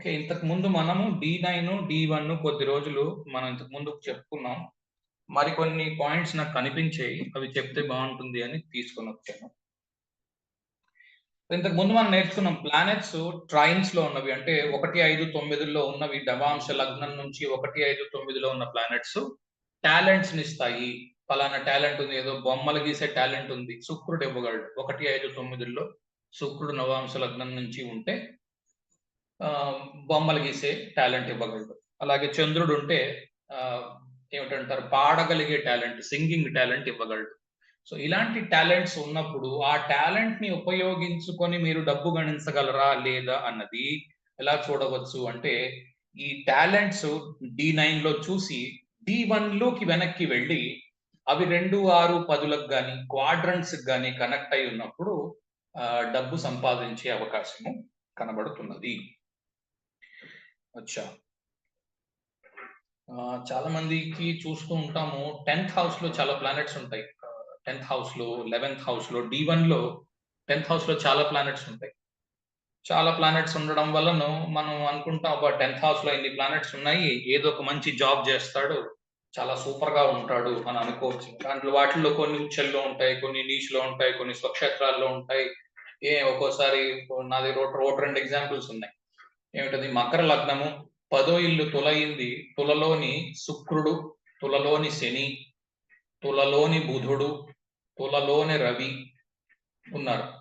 Okay. ఇంతకు ముందు మనము డి నైన్, డి వన్ కొద్ది రోజులు మనం ఇంతకు ముందు చెప్పుకున్నాం. మరికొన్ని పాయింట్స్ నాకు కనిపించాయి. అవి చెప్తే బాగుంటుంది అని తీసుకొనొచ్చాను. ఇంతకు ముందు మనం నేర్చుకున్నాం ప్లానెట్స్ ట్రైన్స్లో ఉన్నవి అంటే ఒకటి ఐదు తొమ్మిదిలో ఉన్నవి డవాంశ లగ్నం నుంచి ఒకటి ఐదు తొమ్మిదిలో ఉన్న ప్లానెట్స్ టాలెంట్స్ని ఇస్తాయి ఫలానా టాలెంట్ ఉంది ఏదో బొమ్మలు గీసే టాలెంట్ ఉంది శుక్రుడు ఇవ్వగలడు ఒకటి ఐదు తొమ్మిదిలో శుక్రుడు నవాంశ లగ్నం నుంచి ఉంటే బొమ్మలు గీసే టాలెంట్ ఇవ్వగలడు అలాగే చంద్రుడు ఉంటే ఏమిటంటారు? పాడగలిగే టాలెంట్ సింగింగ్ టాలెంట్ ఇవ్వగలడు. సో ఇలాంటి టాలెంట్స్ ఉన్నప్పుడు ఆ టాలెంట్ని ఉపయోగించుకొని మీరు డబ్బు గణించగలరా లేదా అన్నది ఎలా చూడవచ్చు అంటే ఈ టాలెంట్స్ డి నైన్లో చూసి డి వన్లోకి వెనక్కి వెళ్ళి అవి రెండు ఆరు పదులకు కానీ క్వాడ్రంట్స్ కానీ కనెక్ట్ అయి ఉన్నప్పుడు డబ్బు సంపాదించే అవకాశము కనబడుతున్నది. అచ్చా. ఆ, చాలా మందికి చూస్తూ ఉంటాము. టెన్త్ హౌస్లో చాలా ప్లానెట్స్ ఉంటాయి. టెన్త్ హౌస్లో లెవెన్త్ హౌస్లో డి వన్లో టెన్త్ హౌస్లో చాలా ప్లానెట్స్ ఉంటాయి. చాలా ప్లానెట్స్ ఉండడం వలన మనం అనుకుంటాం ఒక టెన్త్ హౌస్లో ఇన్ని ప్లానెట్స్ ఉన్నాయి ఏదో ఒక మంచి జాబ్ చేస్తాడు చాలా సూపర్గా ఉంటాడు అని అనుకోవచ్చు. దాంట్లో వాటిల్లో కొన్ని ఉచ్చల్లో ఉంటాయి కొన్ని నీచ్లో ఉంటాయి కొన్ని స్వక్షేత్రాల్లో ఉంటాయి. ఏ ఒక్కోసారి నాది రోడ్ రోడ్ రెండు ఎగ్జాంపుల్స్ ఉన్నాయి. ఏమిటది? మకర లగ్నము పదో ఇల్లు తులయింది. తులలోని శుక్రుడు తులలోని శని తులలోని బుధుడు తులలోని రవి ఉన్నారు.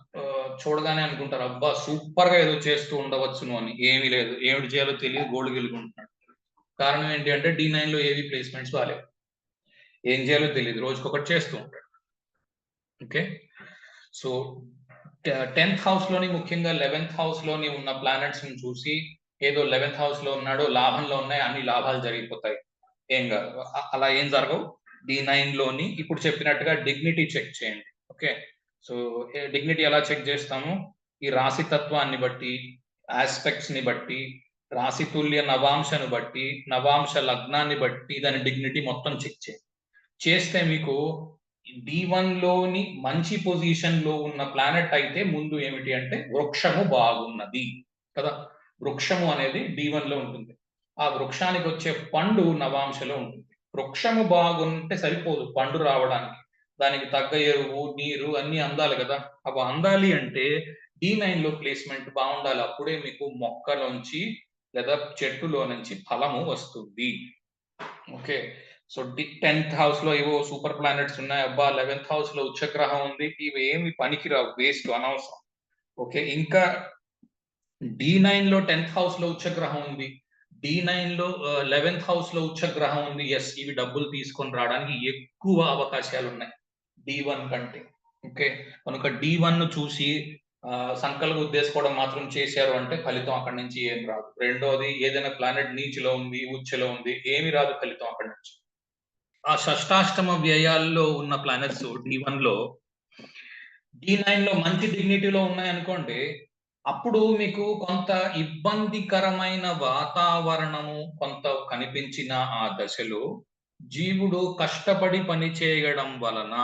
చూడగానే అనుకుంటారు అబ్బా సూపర్గా ఏదో చేస్తూ ఉండవచ్చును అని. ఏమీ లేదు. ఏమిటి చేయాలో తెలియదు గోల్డ్ గెలుకుంటున్నాడు. కారణం ఏంటి అంటే డి నైన్లో ఏవి ప్లేస్మెంట్స్ బాగాలేవు ఏం చేయాలో తెలియదు. రోజుకొకటి చేస్తూ ఉంటాడు. ఓకే? సో టెన్త్ హౌస్లోని ముఖ్యంగా లెవెన్త్ హౌస్లోని ఉన్న ప్లానెట్స్ని చూసి ఏదో లెవెన్త్ హౌస్లో ఉన్నాడు లాభంలో ఉన్నాయి అన్ని లాభాలు జరిగిపోతాయి. ఏం కాదు అలా ఏం జరగవు. డి నైన్లోని ఇప్పుడు చెప్పినట్టుగా డిగ్నిటీ చెక్ చేయండి. ఓకే? సో డిగ్నిటీ ఎలా చెక్ చేస్తాము? ఈ రాశి తత్వాన్ని బట్టి ఆస్పెక్ట్స్ని బట్టి రాశి తుల్య నవాంశను బట్టి నవాంశ లగ్నాన్ని బట్టి దాని డిగ్నిటీ మొత్తం చెక్ చేయండి. చేస్తే మీకు డి వన్లోని మంచి పొజిషన్లో ఉన్న ప్లానెట్ అయితే ముందు ఏమిటి అంటే వృక్షము బాగున్నది కదా. వృక్షము అనేది డి వన్లో ఉంటుంది. ఆ వృక్షానికి వచ్చే పండు నవాంశలో ఉంటుంది. వృక్షము బాగుంటే సరిపోదు పండు రావడానికి. దానికి తగ్గ ఎరువు నీరు అన్ని అందాలి కదా. అవి అందాలి అంటే డి నైన్లో ప్లేస్మెంట్ బాగుండాలి. అప్పుడే మీకు మొక్కలోంచి లేదా చెట్టులో నుంచి ఫలము వస్తుంది. ఓకే. సో టెన్త్ హౌస్లో ఏవో సూపర్ ప్లానెట్స్ ఉన్నాయి. అబ్బా లెవెన్త్ హౌస్లో ఉచ్చగ్రహం ఉంది. ఇవి ఏమి పనికిరావు. వేస్ట్ అనవసరం. ఓకే? ఇంకా డి నైన్లో టెన్త్ హౌస్లో ఉచ్చగ్రహం ఉంది. డి నైన్లో లెవెన్త్ హౌస్లో ఉచ్చగ్రహం ఉంది. ఎస్ ఇవి డబ్బులు తీసుకొని రావడానికి ఎక్కువ అవకాశాలు ఉన్నాయి డి వన్ కంటే. ఓకే? కనుక డి వన్ను చూసి సంకల్ప ఉద్దేశించుకోవడం మాత్రం చేశారు అంటే ఫలితం అక్కడి నుంచి ఏం రాదు. రెండోది ఏదైనా ప్లానెట్ నీచిలో ఉంది ఉచ్చలో ఉంది ఏమి రాదు ఫలితం అక్కడి నుంచి. ఆ షష్టాష్టమ వ్యయాల్లో ఉన్న ప్లానెట్స్ డి వన్లో డి నైన్లో మంచి డిగ్నిటీలో ఉన్నాయి అనుకోండి అప్పుడు మీకు కొంత ఇబ్బందికరమైన వాతావరణము కొంత కనిపించిన ఆ దశలో జీవుడు కష్టపడి పని చేయడం వలన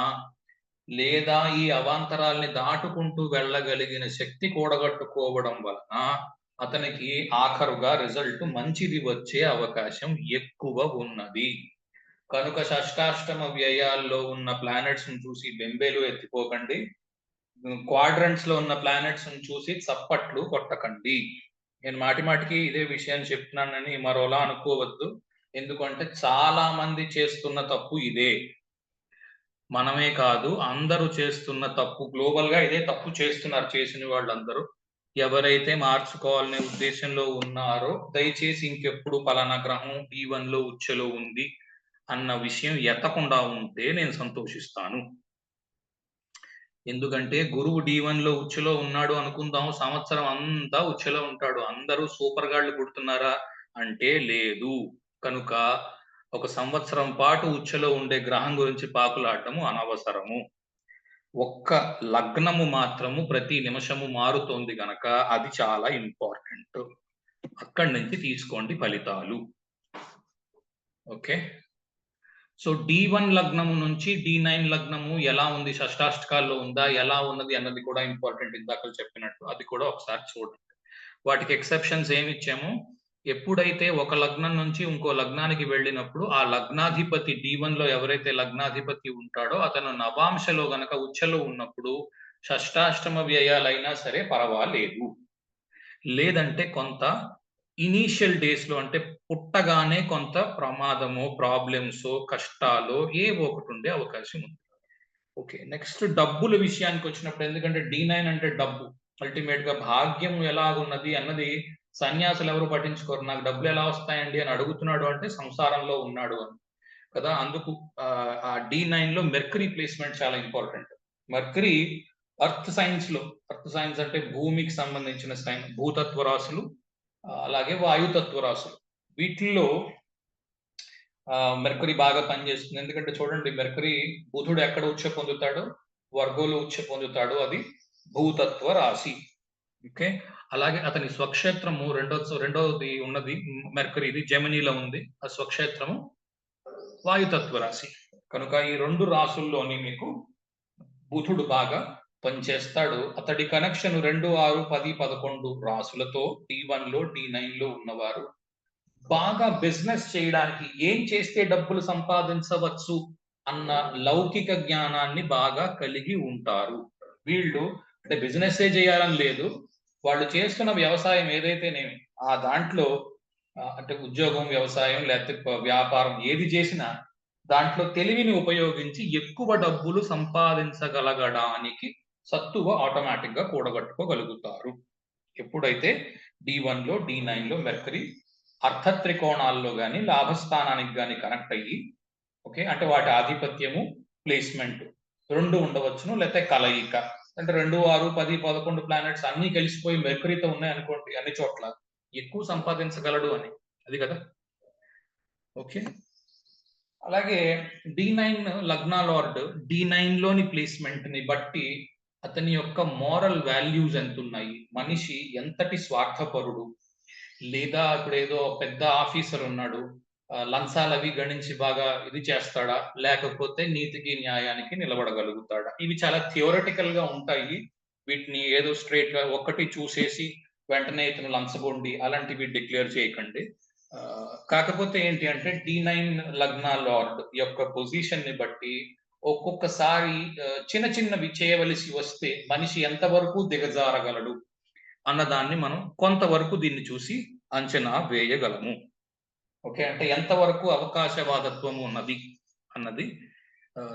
లేదా ఈ అవాంతరాల్ని దాటుకుంటూ వెళ్ళగలిగిన శక్తి కూడగట్టుకోవడం వలన అతనికి ఆఖరుగా రిజల్ట్ మంచిది వచ్చే అవకాశం ఎక్కువ ఉన్నది. కనుక షష్టాష్టమ వ్యయాల్లో ఉన్న ప్లానెట్స్ని చూసి బెంబేలు ఎత్తిపోకండి. క్వాడ్రంట్స్లో ఉన్న ప్లానెట్స్ని చూసి చప్పట్లు కొట్టకండి. నేను మాటి మాటికి ఇదే విషయాన్ని చెప్తున్నానని మరోలా అనుకోవద్దు. ఎందుకంటే చాలా మంది చేస్తున్న తప్పు ఇదే. మనమే కాదు అందరూ చేస్తున్న తప్పు గ్లోబల్గా ఇదే తప్పు చేస్తున్నారు చేసిన వాళ్ళందరూ. ఎవరైతే మార్చుకోవాలనే ఉద్దేశంలో ఉన్నారో దయచేసి ఇంకెప్పుడు పలానా గ్రహం ఈ వన్లో ఉచ్చలో ఉంది. అన్న విషయం ఎత్తకుండా ఉంటే నేను సంతోషిస్తాను. ఎందుకంటే గురువు డి లో ఉచ్చలో ఉన్నాడు అనుకుందాం సంవత్సరం అంతా ఉచ్చలో ఉంటాడు. అందరూ సూపర్ గాళ్ళు పుడుతున్నారా అంటే లేదు. కనుక ఒక సంవత్సరం పాటు ఉచ్చలో ఉండే గ్రహం గురించి పాకులాడటము అనవసరము. ఒక్క లగ్నము మాత్రము ప్రతి నిమిషము మారుతోంది గనక అది చాలా ఇంపార్టెంట్. అక్కడి నుంచి తీసుకోండి ఫలితాలు. ఓకే? సో డి వన్ లగ్నము నుంచి డి నైన్ లగ్నము ఎలా ఉంది? షష్టాష్టకాల్లో ఉందా? ఎలా ఉన్నది? అన్నది కూడా ఇంపార్టెంట్ ఇందాక చెప్పినట్టు. అది కూడా ఒకసారి చూడండి. వాటికి ఎక్సెప్షన్స్ ఏమి ఇచ్చాము? ఎప్పుడైతే ఒక లగ్నం నుంచి ఇంకో లగ్నానికి వెళ్ళినప్పుడు ఆ లగ్నాధిపతి డి వన్లో ఎవరైతే లగ్నాధిపతి ఉంటాడో అతను నవాంశలో గనక ఉచ్చలో ఉన్నప్పుడు షష్టాష్టమ వ్యయాలైనా సరే పర్వాలేదు. లేదంటే కొంత ఇనీషియల్ డేస్లో అంటే పుట్టగానే కొంత ప్రమాదము ప్రాబ్లమ్స్ కష్టాలు ఏవో ఒకటి ఉండే అవకాశం ఉంది. ఓకే నెక్స్ట్ డబ్బుల విషయానికి వచ్చినప్పుడు ఎందుకంటే డి నైన్ అంటే డబ్బు. అల్టిమేట్గా భాగ్యం ఎలాగున్నది అన్నది సన్యాసులు ఎవరు పట్టించుకోరు. నాకు డబ్బులు ఎలా వస్తాయండి అని అడుగుతున్నాడు అంటే సంసారంలో ఉన్నాడు అని. కదా అందుకు ఆ డి నైన్లో మెర్కరీ ప్లేస్మెంట్ చాలా ఇంపార్టెంట్. మెర్కరీ అర్త్ సైన్స్లో అర్త్ సైన్స్ అంటే భూమికి సంబంధించిన సైన్స్ భూతత్వ రాశులు అలాగే వాయుతత్వ రాశులు వీటిల్లో మెర్కరీ బాగా పనిచేస్తుంది. ఎందుకంటే చూడండి మెర్కరీ బుధుడు ఎక్కడ ఉచ్చ పొందుతాడు? వర్గోలు ఉచ్చ పొందుతాడు. అది భూతత్వ రాశి. ఓకే? అలాగే అతని స్వక్షేత్రము రెండో రెండోది ఉన్నది మెర్కరీది జమినీలో ఉంది. ఆ స్వక్షేత్రము వాయుతత్వ రాశి. కనుక ఈ రెండు రాసుల్లోని మీకు బుధుడు బాగా పనిచేస్తాడు అతడి కనెక్షన్ రెండు ఆరు పది పదకొండు రాసులతో డి వన్లో డి నైన్లో ఉన్నవారు. బాగా బిజినెస్ చేయడానికి ఏం చేస్తే డబ్బులు సంపాదించవచ్చు అన్న లౌకిక జ్ఞానాన్ని బాగా కలిగి ఉంటారు. వీళ్ళు అంటే బిజినెస్ ఏ చేయాలని లేదు. వాళ్ళు చేస్తున్న వ్యవసాయం ఏదైతేనేమి ఆ దాంట్లో అంటే ఉద్యోగం వ్యవసాయం లేకపోతే వ్యాపారం ఏది చేసినా దాంట్లో తెలివిని ఉపయోగించి ఎక్కువ డబ్బులు సంపాదించగలగడానికి సత్తువ ఆటోమేటిక్గా కూడగట్టుకోగలుగుతారు. ఎప్పుడైతే డి వన్లో డి నైన్లో మెర్కరీ అర్థ త్రికోణాల్లో కానీ లాభస్థానానికి కానీ కనెక్ట్ అయ్యి ఓకే అంటే వాటి ఆధిపత్యము ప్లేస్మెంట్ రెండు ఉండవచ్చును లేకపోతే కలయిక. అంటే రెండు ఆరు పది పదకొండు ప్లానెట్స్ అన్ని కలిసిపోయి మెర్కరీతో ఉన్నాయి అనుకోండి అన్ని చోట్ల. ఎక్కువ సంపాదించగలడు అని. అది కదా? ఓకే. అలాగే డి నైన్ లగ్నా లార్డ్ డి నైన్లోని ప్లేస్మెంట్ని బట్టి అతని యొక్క మోరల్ వాల్యూస్ ఎంత ఉన్నాయి మనిషి ఎంతటి స్వార్థపరుడు? లేదా ఇప్పుడు ఏదో పెద్ద ఆఫీసర్ ఉన్నాడు లంచాలు అవి గణించి బాగా ఇది చేస్తాడా? లేకపోతే నీతికి న్యాయానికి నిలబడగలుగుతాడా? ఇవి చాలా థియోరటికల్గా ఉంటాయి. వీటిని ఏదో స్ట్రేట్గా ఒకటి చూసేసి వెంటనే ఇతను లంచగొండి అలాంటివి డిక్లేర్ చేయకండి. కాకపోతే ఏంటి అంటే డి నైన్ లగ్న లార్డ్ యొక్క పొజిషన్ని బట్టి ఒక్కొక్కసారి చిన్న చిన్నవి చేయవలసి వస్తే మనిషి ఎంతవరకు దిగజారగలడు అన్నదాన్ని మనం కొంతవరకు దీన్ని చూసి అంచనా వేయగలము. ఓకే అంటే ఎంతవరకు అవకాశవాదత్వం ఉన్నది అన్నది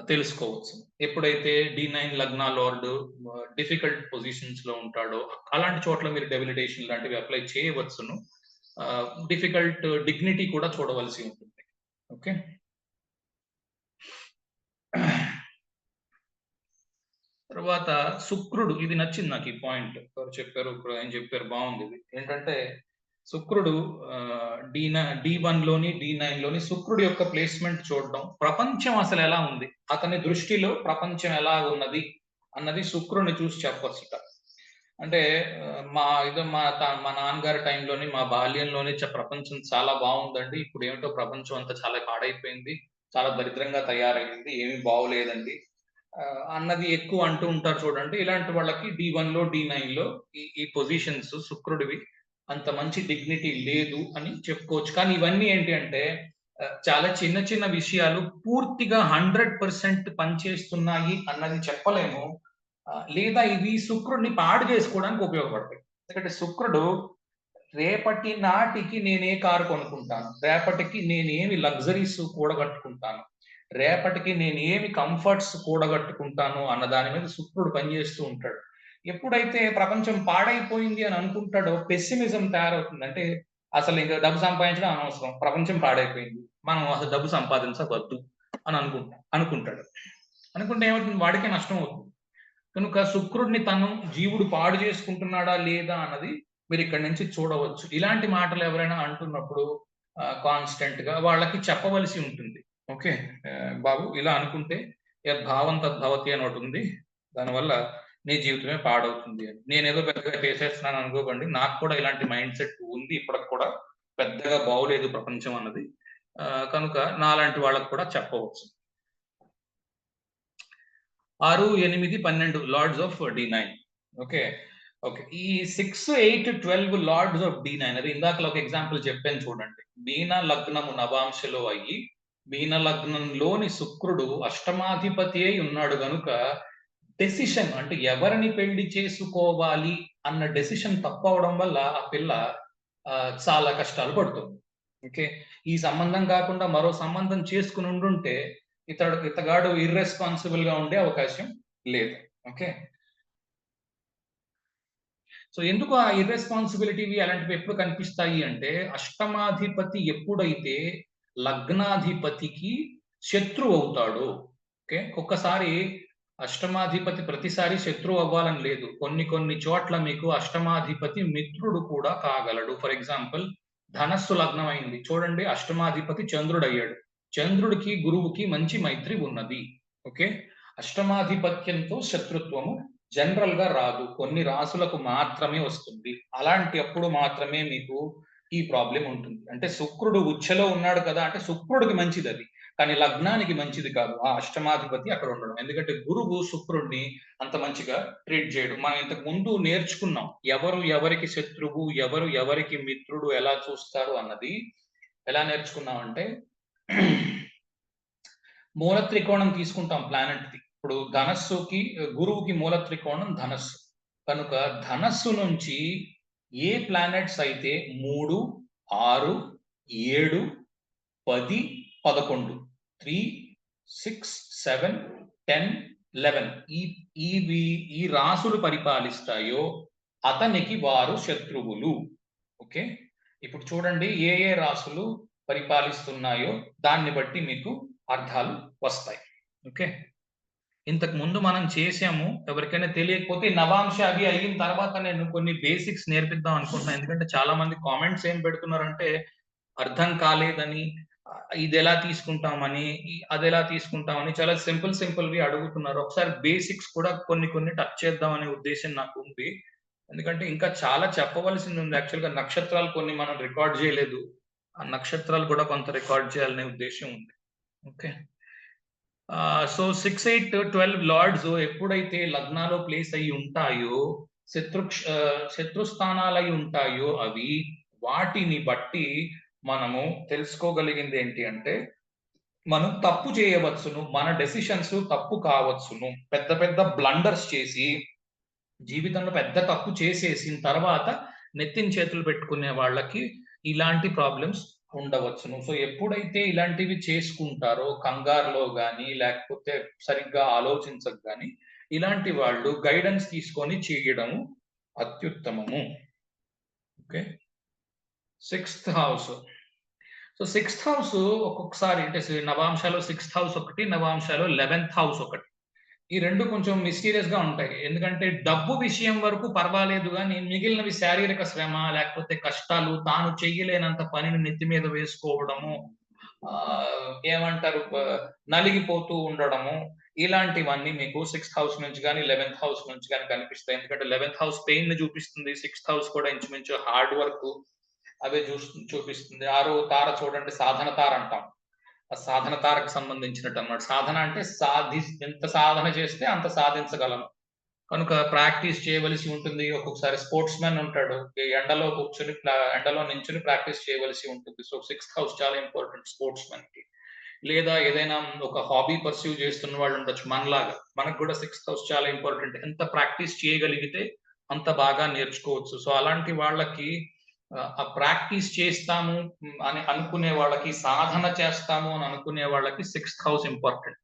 తెలుసుకోవచ్చు. ఎప్పుడైతే డి నైన్ లగ్నా లార్డ్ డిఫికల్ట్ పొజిషన్స్లో ఉంటాడో అలాంటి చోట్ల మీరు డెబిలిటేషన్ లాంటివి అప్లై చేయవచ్చును. డిఫికల్ట్ డిగ్నిటీ కూడా చూడవలసి ఉంటుంది. ఓకే? తర్వాత శుక్రుడు ఇది నచ్చింది నాకు ఈ పాయింట్ ఎవరు చెప్పారు? ఇప్పుడు ఏం చెప్పారు బాగుంది ఇది. ఏంటంటే శుక్రుడు డి డి వన్లోని డి నైన్లోని శుక్రుడు యొక్క ప్లేస్మెంట్ చూడడం ప్రపంచం అసలు ఎలా ఉంది? అతని దృష్టిలో ప్రపంచం ఎలా ఉన్నది? అన్నది శుక్రుడిని చూసి చెప్పొచ్చుట అంటే మా ఇది మా మా నాన్నగారి టైంలోని మా బాల్యంలోని ప్రపంచం చాలా బాగుందండి. ఇప్పుడు ఏమిటో ప్రపంచం అంతా చాలా పాడైపోయింది. చాలా దరిద్రంగా తయారైంది ఏమీ బాగోలేదండి. అన్నది ఎక్కువ అంటూ ఉంటారు చూడండి. ఇలాంటి వాళ్ళకి డి వన్లో డి నైన్లో ఈ ఈ పొజిషన్స్ శుక్రుడివి అంత మంచి డిగ్నిటీ లేదు అని చెప్పుకోవచ్చు. కానీ ఇవన్నీ ఏంటి అంటే చాలా చిన్న చిన్న విషయాలు పూర్తిగా హండ్రెడ్ పర్సెంట్ పనిచేస్తున్నాయి అన్నది చెప్పలేము. లేదా ఇవి శుక్రుడిని పాడు చేసుకోవడానికి ఉపయోగపడతాయి. ఎందుకంటే శుక్రుడు రేపటి నాటికి నేనే కారు కొనుక్కుంటాను. రేపటికి నేనేమి లగ్జరీస్ కూడగట్టుకుంటాను. రేపటికి నేను ఏమి కంఫర్ట్స్ కూడగట్టుకుంటాను అన్న దాని మీద శుక్రుడు పనిచేస్తూ ఉంటాడు. ఎప్పుడైతే ప్రపంచం పాడైపోయింది అని అనుకుంటాడో పెస్సిమిజం తయారవుతుంది. అంటే అసలు ఇంకా డబ్బు సంపాదించడం అనవసరం. ప్రపంచం పాడైపోయింది. మనం అసలు డబ్బు సంపాదించవద్దు అని అనుకుంటా అనుకుంటాడు. అనుకుంటే ఏమవుతుంది? వాడికే నష్టం అవుతుంది. కనుక శుక్రుడిని తను జీవుడు పాడు చేసుకుంటున్నాడా లేదా అన్నది మీరు ఇక్కడి నుంచి చూడవచ్చు. ఇలాంటి మాటలు ఎవరైనా అంటున్నప్పుడు కాన్స్టెంట్గా వాళ్ళకి చెప్పవలసి ఉంటుంది. ఓకే? బాబు ఇలా అనుకుంటే యద్భావం తద్భవతి అని ఒకటి ఉంది. దానివల్ల నీ జీవితమే పాడవుతుంది అని. నేనేదో పెద్దగా చేసేస్తున్నాను అనుకోకండి. నాకు కూడా ఇలాంటి మైండ్ సెట్ ఉంది ఇప్పటికి కూడా. పెద్దగా బాగోలేదు ప్రపంచం అన్నది. కనుక నాలాంటి వాళ్ళకు కూడా చెప్పవచ్చు. ఆరు ఎనిమిది పన్నెండు lords of D nine okay? Okay. ఈ 6, 8, 12 లార్డ్స్ ఆఫ్ డి9 అది ఇందాకలా ఒక ఎగ్జాంపుల్ చెప్పాను చూడండి. మీన లగ్నము నవాంశలో అయ్యి, మీన లగ్నంలోని శుక్రుడు అష్టమాధిపతి అయి ఉన్నాడు గనుక, డెసిషన్ అంటే ఎవరిని పెళ్ళి చేసుకోవాలి అన్న డెసిషన్ తప్పవడం వల్ల ఆ పిల్ల చాలా కష్టాలు పడుతుంది. ఓకే. ఈ సంబంధం కాకుండా మరో సంబంధం చేసుకుని ఉండుంటే, ఇతడు ఇతగాడు ఇర్రెస్పాన్సిబుల్గా ఉండే అవకాశం లేదు. ఓకే. సో, ఎందుకు ఆ ఇర్రెస్పాన్సిబిలిటీవి అలాంటివి ఎప్పుడు కనిపిస్తాయి అంటే, అష్టమాధిపతి ఎప్పుడైతే లగ్నాధిపతికి శత్రువు అవుతాడు ఓకే. ఒక్కసారి అష్టమాధిపతి ప్రతిసారి శత్రువు అవ్వాలని లేదు. కొన్ని కొన్ని చోట్ల మీకు అష్టమాధిపతి మిత్రుడు కూడా కాగలడు. ఫర్ ఎగ్జాంపుల్ ధనస్సు లగ్నం అయింది. చూడండి అష్టమాధిపతి చంద్రుడు అయ్యాడు చంద్రుడికి, గురువుకి మంచి మైత్రి ఉన్నది. ఓకే. అష్టమాధిపత్యంతో శత్రుత్వము జనరల్‌గా రాదు. కొన్ని రాసులకు మాత్రమే వస్తుంది. అలాంటి అప్పుడు మాత్రమే మీకు ఈ ప్రాబ్లం ఉంటుంది. అంటే శుక్రుడు ఉచ్చలో ఉన్నాడు కదా! అంటే శుక్రుడికి మంచిది అది కానీ లగ్నానికి మంచిది కాదు. ఆ అష్టమాధిపతి అక్కడ ఉండడం. ఎందుకంటే గురువు శుక్రుడిని అంత మంచిగా ట్రీట్ చేయడు. మనం ఇంతకు ముందు నేర్చుకున్నాం. ఎవరు ఎవరికి శత్రువు, ఎవరు ఎవరికి మిత్రుడు ఎలా చూస్తారు అన్నది ఎలా నేర్చుకున్నామంటే మూల త్రికోణం తీసుకుంటాం ప్లానెట్‌ది. ఇప్పుడు ధనస్సుకి గురువుకి మూల త్రికోణం ధనస్సు. కనుక ధనస్సు నుంచి ఏ ప్లానెట్స్ అయితే 3, 6, 7, 10, 11 3, 6, 7, 10, 11 ఈ ఇవి ఈ రాసులు పరిపాలిస్తాయో అతనికి వారు శత్రువులు. ఓకే. ఇప్పుడు చూడండి ఏ ఏ రాసులు పరిపాలిస్తున్నాయో దాన్ని బట్టి మీకు అర్థాలు వస్తాయి. ఓకే. ఇంతకు ముందు మనం చేసాము. ఎవరికైనా తెలియకపోతే నవాంశ అవి అయిన తర్వాత నేను కొన్ని బేసిక్స్ నేర్పిద్దాం అనుకుంటున్నాను. ఎందుకంటే చాలా మంది కామెంట్స్ ఏం పెడుతున్నారంటే అర్థం కాలేదని, ఇది ఎలా తీసుకుంటామని, అది ఎలా తీసుకుంటామని చాలా సింపుల్ సింపుల్‌వి అడుగుతున్నారు. ఒకసారి బేసిక్స్ కూడా కొన్ని కొన్ని టచ్ చేద్దాం అనే నాకు ఉంది ఎందుకంటే ఇంకా చాలా చెప్పవలసింది ఉంది. యాక్చువల్‌గా నక్షత్రాలు కొన్ని మనం రికార్డ్ చేయలేదు. ఆ నక్షత్రాలు కూడా కొంత రికార్డ్ చేయాలనే ఉద్దేశం ఉంది. ఓకే. సో 6, 8, 12 లార్డ్స్ ఎప్పుడైతే లగ్నాలో ప్లేస్ అయి ఉంటాయో, శత్రుక్ష ఆహ్, శత్రు స్థానాలై ఉంటాయో అవి, వాటిని బట్టి మనము తెలుసుకోగలిగింది ఏంటి అంటే, మనం తప్పు చేయవచ్చును. మన డెసిషన్స్ తప్పు కావచ్చును. పెద్ద పెద్ద బ్లండర్స్ చేసి, జీవితంలో పెద్ద తప్పు చేసేసిన తర్వాత నెత్తిన చేతులు పెట్టుకునే వాళ్ళకి ఇలాంటి ప్రాబ్లమ్స్ ఉండవచ్చును. సో, ఎప్పుడైతే ఇలాంటివి చేసుకుంటారో కంగారులో కానీ లేకపోతే సరిగ్గా ఆలోచించక కానీ ఇలాంటి వాళ్ళు గైడెన్స్ తీసుకొని చేయడము అత్యుత్తమము. Okay. Sixth house. So, sixth house ఒక్కొక్కసారి అంటే నవాంశాలు నవాంశాలో సిక్స్త్ హౌస్ ఒకటి, నవాంశాలో 11థ్ హౌస్ ఒకటి. ఈ రెండు కొంచెం మిస్టీరియస్‌గా ఉంటాయి. ఎందుకంటే డబ్బు విషయం వరకు పర్వాలేదు కానీ మిగిలినవి శారీరక శ్రమ, లేకపోతే కష్టాలు, తాను చెయ్యలేనంత పనిని నెత్తి మీద వేసుకోవడము, ఏమంటారు నలిగిపోతూ ఉండడము, ఇలాంటివన్నీ మీకు సిక్స్త్ హౌస్ నుంచి కానీ లెవెన్త్ హౌస్ నుంచి కానీ కనిపిస్తాయి. ఎందుకంటే 11థ్ హౌస్ పెయిన్ని చూపిస్తుంది. సిక్స్త్ హౌస్ కూడా ఇంచుమించు హార్డ్ వర్క్ అవే చూ చూపిస్తుంది. ఆరో తార చూడండి సాధన తార అంటాం. ఆ సాధన తారకు సంబంధించినట్టు అన్నమాట సాధన అంటే సాధి ఎంత సాధన చేస్తే అంత సాధించగలం. కనుక ప్రాక్టీస్ చేయవలసి ఉంటుంది. ఒక్కొక్కసారి స్పోర్ట్స్ మ్యాన్ ఉంటాడు. ఎండలో కూర్చొని ఎండలో నించుని ప్రాక్టీస్ చేయవలసి ఉంటుంది. సో, సిక్స్త్ హౌస్ చాలా ఇంపార్టెంట్ స్పోర్ట్స్ మ్యాన్కి లేదా ఏదైనా ఒక హాబీ పర్సీవ్ చేస్తున్న వాళ్ళు ఉండొచ్చు మనలాగా. మనకు కూడా సిక్స్త్ హౌస్ చాలా ఇంపార్టెంట్. ఎంత ప్రాక్టీస్ చేయగలిగితే అంత బాగా నేర్చుకోవచ్చు. సో, అలాంటి వాళ్ళకి ఆ ప్రాక్టీస్ చేస్తాము అని అనుకునే వాళ్ళకి, సాధన చేస్తాము అని అనుకునే వాళ్ళకి సిక్స్త్ హౌస్ ఇంపార్టెంట్.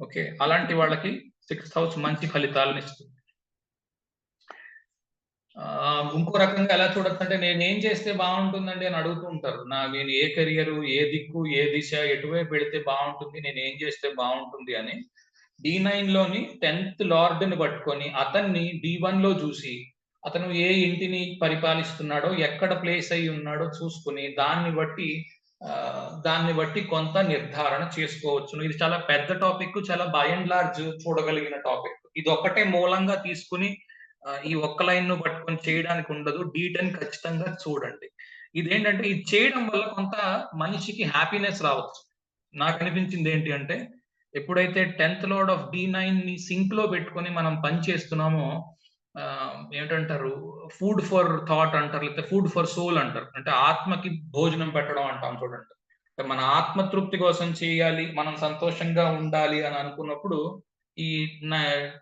ఓకే. అలాంటి వాళ్ళకి సిక్స్త్ హౌస్ మంచి ఫలితాలను ఇస్తుంది ఇంకో రకంగా ఎలా చూడొచ్చంటే ఏం చేస్తే బాగుంటుందండి అని అడుగుతూ ఉంటారు. నా నేను ఏ కెరియరు, ఏ దిక్కు, ఏ దిశ, ఎటువైపు పెడితే బాగుంటుంది నేను ఏం చేస్తే బాగుంటుంది అని డి9లోని 10థ్ లార్డ్‌ని పట్టుకొని అతన్ని డీ వన్లో చూసి, అతను ఏ ఇంటిని పరిపాలిస్తున్నాడో, ఎక్కడ ప్లేస్ అయి ఉన్నాడో చూసుకుని దాన్ని బట్టి దాన్ని బట్టి కొంత నిర్ధారణ చేసుకోవచ్చును. ఇది చాలా పెద్ద టాపిక్. చాలా బై అండ్ లార్జ్ చూడగలిగిన టాపిక్. ఇది ఒక్కటే మూలంగా తీసుకొని ఈ ఒక్క లైన్ను పట్టుకొని చేయడానికి ఉండదు. డి10 ఖచ్చితంగా చూడండి. ఇదేంటంటే ఇది చేయడం వల్ల కొంత మనిషికి హ్యాపీనెస్ రావచ్చు. నాకు అనిపించింది ఏంటి అంటే, ఎప్పుడైతే టెన్త్ లోడ్ ఆఫ్ డీ నైన్ని సింక్లో పెట్టుకొని మనం పని చేస్తున్నామో, ఏంటంటారు ఫుడ్ ఫర్ థాట్ అంటారు లేకపోతే ఫుడ్ ఫర్ సోల్ అంటారు. అంటే ఆత్మకి భోజనం పెట్టడం అంటాం చూడండి. అంటే మన ఆత్మ తృప్తి కోసం చేయాలి మనం సంతోషంగా ఉండాలి అని అనుకున్నప్పుడు ఈ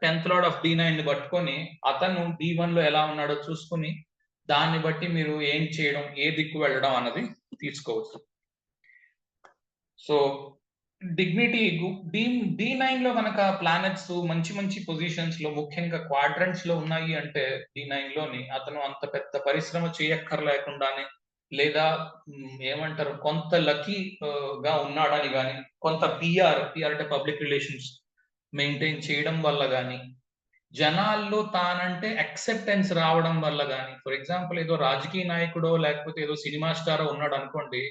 టెన్త్ లాడ్ ఆఫ్ డి నైన్ని పట్టుకొని అతను డి వన్లో ఎలా ఉన్నాడో చూసుకుని దాన్ని బట్టి మీరు ఏం చేయడం ఏ దిక్కు వెళ్ళడం అన్నది తీసుకోవచ్చు. సో డిగ్నిటీ డి డి నైన్లో కనుక ప్లానెట్స్ మంచి మంచి పొజిషన్స్లో ముఖ్యంగా క్వాడ్రంట్స్లో ఉన్నాయి అంటే డి నైన్లోని అతను అంత పెద్ద పరిశ్రమ చేయక్కర్లేకుండానే లేదా ఏమంటారు కొంత లక్కీ గా ఉన్నాడని కానీ కొంత పిఆర్ పిఆర్ అంటే పబ్లిక్ రిలేషన్స్ మెయింటైన్ చేయడం వల్ల కానీ జనాల్లో తానంటే అక్సెప్టెన్స్ రావడం వల్ల కానీ ఫర్ ఎగ్జాంపుల్ ఏదో రాజకీయ నాయకుడో లేకపోతే ఏదో సినిమా స్టారో ఉన్నాడు అనుకోండి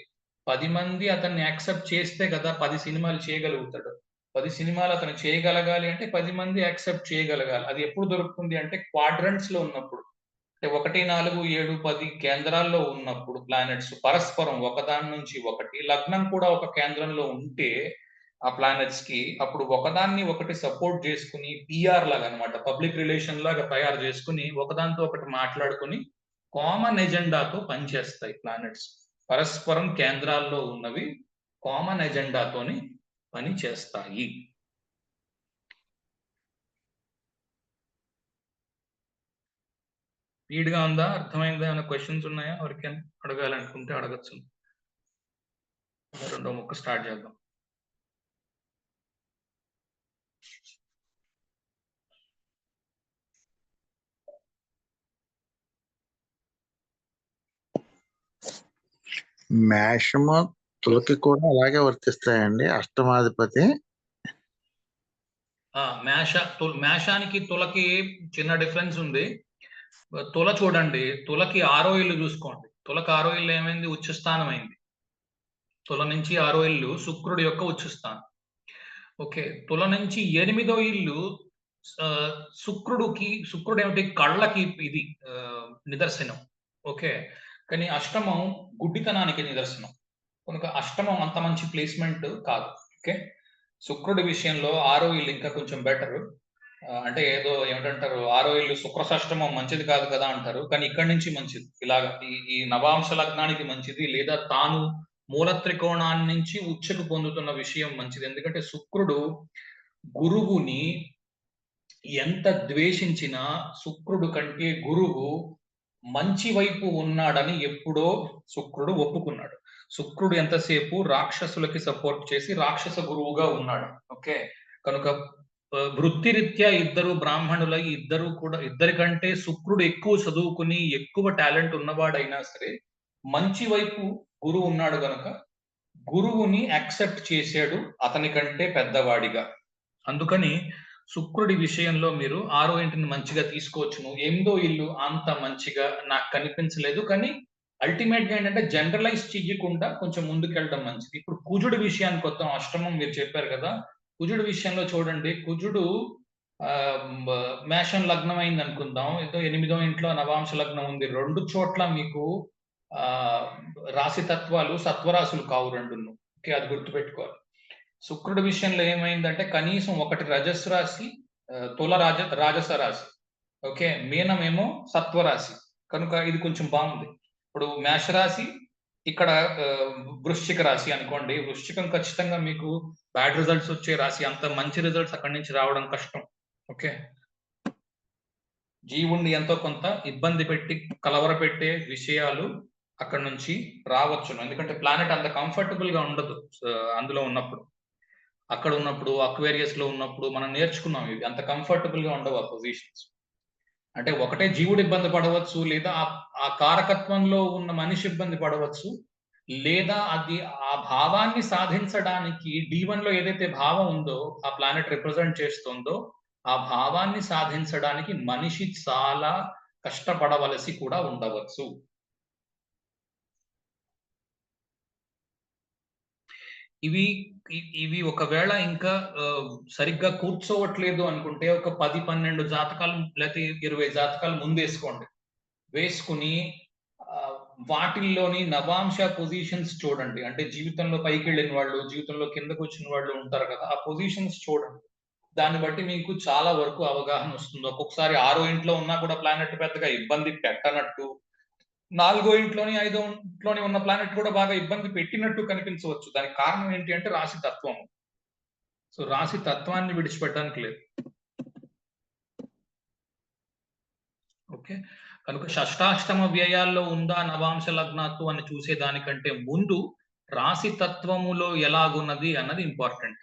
పది మంది అతన్ని యాక్సెప్ట్ చేస్తే కదా పది సినిమాలు చేయగలుగుతాడు. పది సినిమాలు అతను చేయగలగాలి అంటే పది మంది యాక్సెప్ట్ చేయగలగాలి. అది ఎప్పుడు దొరుకుతుంది అంటే క్వాడ్రంట్స్లో ఉన్నప్పుడు. అంటే ఒకటి నాలుగు ఏడు పది కేంద్రాల్లో ఉన్నప్పుడు ప్లానెట్స్ పరస్పరం ఒకదాని నుంచి ఒకటి లగ్నం కూడా ఒక కేంద్రంలో ఉంటే ఆ ప్లానెట్స్కి అప్పుడు ఒకదాన్ని ఒకటి సపోర్ట్ చేసుకుని పిఆర్ లాగా అనమాట పబ్లిక్ రిలేషన్ లాగా తయారు చేసుకుని ఒకదానితో ఒకటి మాట్లాడుకుని కామన్ ఎజెండాతో పనిచేస్తాయి ప్లానెట్స్ పరస్పరం కేంద్రాల్లో ఉన్నవి కామన్ ఎజెండాతోని పని చేస్తాయి. స్పీడ్గా ఉందా? అర్థమైందా? ఏమైనా క్వశ్చన్స్ ఉన్నాయా? ఎవరికైనా అడగాలనుకుంటే అడగచ్చు. రెండో ముక్క స్టార్ట్ చేద్దాం. మేషము తులకి కూడా అలాగే వర్తిస్తాయండి. అష్టమాధిపతి. మేష మేషానికి తులకి చిన్న డిఫరెన్స్ ఉంది. తుల చూడండి తులకి ఆరో ఇల్లు చూసుకోండి. తులకి ఆరో ఇల్లు ఏమైంది? ఉచ్చస్థానం అయింది. తుల నుంచి ఆరో ఇల్లు శుక్రుడి యొక్క ఉచ్చస్థానం ఓకే తుల నుంచి ఎనిమిదో ఇల్లు శుక్రుడికి శుక్రుడు ఏమిటి? కళ్ళకి ఇది నిదర్శనం. ఓకే కానీ అష్టమం గుడ్డితనానికి నిదర్శనం. కనుక అష్టమం అంత మంచి ప్లేస్మెంట్ కాదు. ఓకే? శుక్రుడి విషయంలో ఆరో ఇల్లు ఇంకా కొంచెం బెటర్ అంటే ఏదో ఏమిటంటారు ఆరో ఇల్లు శుక్ర షష్టమం మంచిది కాదు కదా అంటారు. కానీ ఇక్కడి నుంచి మంచిది. ఇలాగ ఈ ఈ నవాంశ లగ్నానికి మంచిది లేదా తాను మూల త్రికోణాన్ని నుంచి ఉచ్చకు పొందుతున్న విషయం మంచిది. ఎందుకంటే శుక్రుడు గురువుని ఎంత ద్వేషించినా శుక్రుడు కంటే గురువు మంచి వైపు ఉన్నాడని ఎప్పుడో శుక్రుడు ఒప్పుకున్నాడు. శుక్రుడు ఎంతసేపు రాక్షసులకి సపోర్ట్ చేసి రాక్షస గురువుగా ఉన్నాడు. ఓకే? కనుక వృత్తిరీత్యా ఇద్దరు బ్రాహ్మణులై ఇద్దరు కూడా ఇద్దరికంటే శుక్రుడు ఎక్కువ చదువుకుని ఎక్కువ టాలెంట్ ఉన్నవాడైనా సరే మంచి వైపు గురువు ఉన్నాడు గనక గురువుని యాక్సెప్ట్ చేశాడు అతని కంటే పెద్దవాడిగా. అందుకని శుక్రుడి విషయంలో మీరు ఆరో ఇంటిని మంచిగా తీసుకోవచ్చును. ఎనిమిదో ఇల్లు అంత మంచిగా నాకు కనిపించలేదు. కానీ అల్టిమేట్గా ఏంటంటే జనరలైజ్ చెయ్యకుండా కొంచెం ముందుకెళ్ళడం మంచిది. ఇప్పుడు కుజుడి విషయానికి వద్దాం. అష్టమం మీరు చెప్పారు కదా. కుజుడు విషయంలో చూడండి. కుజుడు మేషం లగ్నం అయింది అనుకుందాం. ఏదో ఎనిమిదో ఇంట్లో నవాంశ లగ్నం ఉంది. రెండు చోట్ల మీకు ఆ రాశి తత్వాలు సత్వరాశులు కావు రెండును. ఓకే అది గుర్తుపెట్టుకోవాలి. శుక్రుడి విషయంలో ఏమైందంటే కనీసం ఒకటి రజస్ రాశి తుల రాజ రాజస రాశి. ఓకే మీనమేమో సత్వరాశి. కనుక ఇది కొంచెం బాగుంది. ఇప్పుడు మేషరాశి ఇక్కడ వృశ్చిక రాశి అనుకోండి. వృశ్చికం ఖచ్చితంగా మీకు బ్యాడ్ రిజల్ట్స్ వచ్చే రాశి. అంత మంచి రిజల్ట్స్ అక్కడి నుంచి రావడం కష్టం. ఓకే. జీవుణ్ణి ఎంతో కొంత ఇబ్బంది పెట్టి కలవర పెట్టే విషయాలు అక్కడ నుంచి రావచ్చును. ఎందుకంటే ప్లానెట్ అంత కంఫర్టబుల్గా ఉండదు అందులో ఉన్నప్పుడు. అక్కడ ఉన్నప్పుడు అక్వేరియస్లో ఉన్నప్పుడు మనం నేర్చుకున్నాం ఇవి. అంత కంఫర్టబుల్గా ఉండవు ఆ పొజిషన్స్ అంటే ఒకటే జీవుడు ఇబ్బంది పడవచ్చు లేదా ఆ కారకత్వంలో ఉన్న మనిషి ఇబ్బంది పడవచ్చు లేదా అది ఆ భావాన్ని సాధించడానికి డి వన్లో ఏదైతే భావం ఉందో ఆ ప్లానెట్ రిప్రజెంట్ చేస్తుందో ఆ భావాన్ని సాధించడానికి మనిషి చాలా కష్టపడవలసి కూడా ఉండవచ్చు. ఇవి ఇవి ఒకవేళ ఇంకా సరిగ్గా కూర్చోవట్లేదు అనుకుంటే ఒక పది పన్నెండు జాతకాలు లేకపోతే ఇరవై జాతకాలు ముందేసుకోండి. వేసుకుని వాటిల్లోని నవాంశ పొజిషన్స్ చూడండి. అంటే జీవితంలో పైకి వెళ్ళిన వాళ్ళు జీవితంలో కిందకు వచ్చిన వాళ్ళు ఉంటారు కదా ఆ పొజిషన్స్ చూడండి. దాన్ని బట్టి మీకు చాలా వరకు అవగాహన వస్తుంది. ఒక్కొక్కసారి ఆరో ఇంట్లో ఉన్నా కూడా ప్లానెట్ పెద్దగా ఇబ్బంది పెట్టనట్టు నాలుగో ఇంట్లోని ఐదో ఇంట్లోని ఉన్న ప్లానెట్ కూడా బాగా ఇబ్బంది పెట్టినట్టు కనిపించవచ్చు. దానికి కారణం ఏంటి అంటే రాశి తత్వం సో రాశి తత్వాన్ని విడిచిపెట్టడానికి లేదు. ఓకే? కనుక షష్టాష్టమ వ్యయాల్లో ఉందా నవాంశ లగ్నాత్తు అని చూసే దానికంటే ముందు రాశి తత్వములో ఎలాగున్నది అన్నది ఇంపార్టెంట్